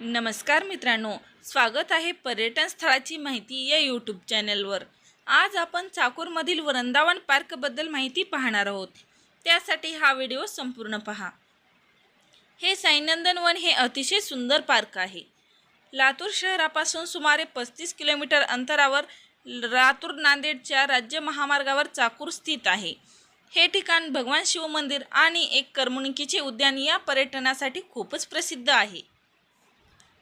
नमस्कार मित्रांनो स्वागत आहे पर्यटन स्थळाची माहिती या यूट्यूब चॅनलवर आज आपण चाकूरमधील वृंदावन पार्कबद्दल माहिती पाहणार आहोत. त्यासाठी हा व्हिडिओ संपूर्ण पहा. हे साईनंदन वन हे अतिशय सुंदर पार्क आहे. लातूर शहरापासून सुमारे पस्तीस किलोमीटर अंतरावर लातूर नांदेडच्या राज्य महामार्गावर चाकूर स्थित आहे. हे ठिकाण भगवान शिवमंदिर आणि एक करमणुकीचे उद्यान या पर्यटनासाठी खूपच प्रसिद्ध आहे.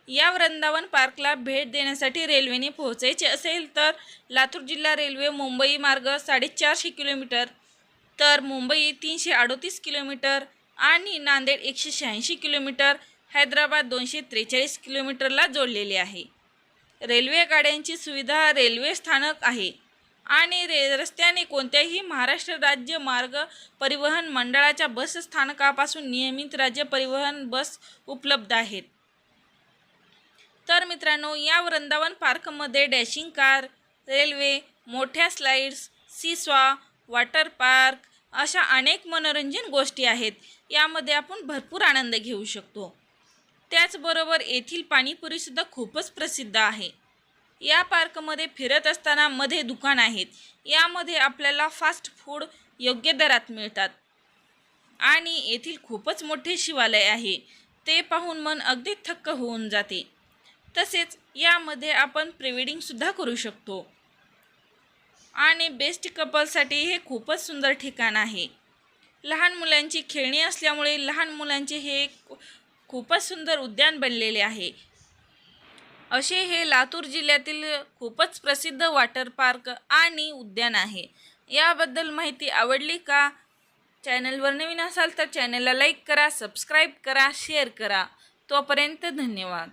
या वृंदावन पार्कला भेट देण्यासाठी रेल्वेने पोहोचायचे असेल तर लातूर जिल्हा रेल्वे मुंबई मार्ग साडेचारशे किलोमीटर तर मुंबई तीनशे अडोतीस किलोमीटर आणि नांदेड एकशे शहाऐंशी किलोमीटर हैदराबाद दोनशे त्रेचाळीस किलोमीटरला जोडलेले आहे. रेल्वे गाड्यांची सुविधा रेल्वे स्थानक आहे आणि रे रस्त्याने कोणत्याही महाराष्ट्र राज्य मार्ग परिवहन मंडळाच्या बस स्थानकापासून नियमित राज्य परिवहन बस उपलब्ध आहेत. मित्रांनो या वृंदावन पार्कमध्ये डॅशिंग कार रेल्वे मोठ्या स्लाइड्स सीसॉ वॉटर पार्क अशा अनेक मनोरंजन गोष्टी आहेत. यामध्ये आपण भरपूर आनंद घेऊ शकतो. त्याचबरोबर येथील पाणीपुरीसुद्धा खूपच प्रसिद्ध आहे. या पार्कमध्ये फिरत असताना मध्ये दुकान आहेत. यामध्ये आपल्याला फास्ट फूड योग्य दरात मिळतात. आणि येथील खूपच मोठे शिवालय आहे. ते पाहून मन अगदी थक्क होऊन जाते. तसेच यामध्ये आपण प्रिवेडिंगसुद्धा करू शकतो. आणि बेस्ट कपलसाठी हे खूपच सुंदर ठिकाण आहे. लहान मुलांची खेळणी असल्यामुळे लहान मुलांचे हे खूपच सुंदर उद्यान बनलेले आहे. असे हे लातूर जिल्ह्यातील खूपच प्रसिद्ध वॉटर पार्क आणि उद्यान आहे. याबद्दल माहिती आवडली का? चॅनलवर नवीन असाल तर चॅनलला लाईक करा सबस्क्राईब करा शेअर करा. तोपर्यंत धन्यवाद.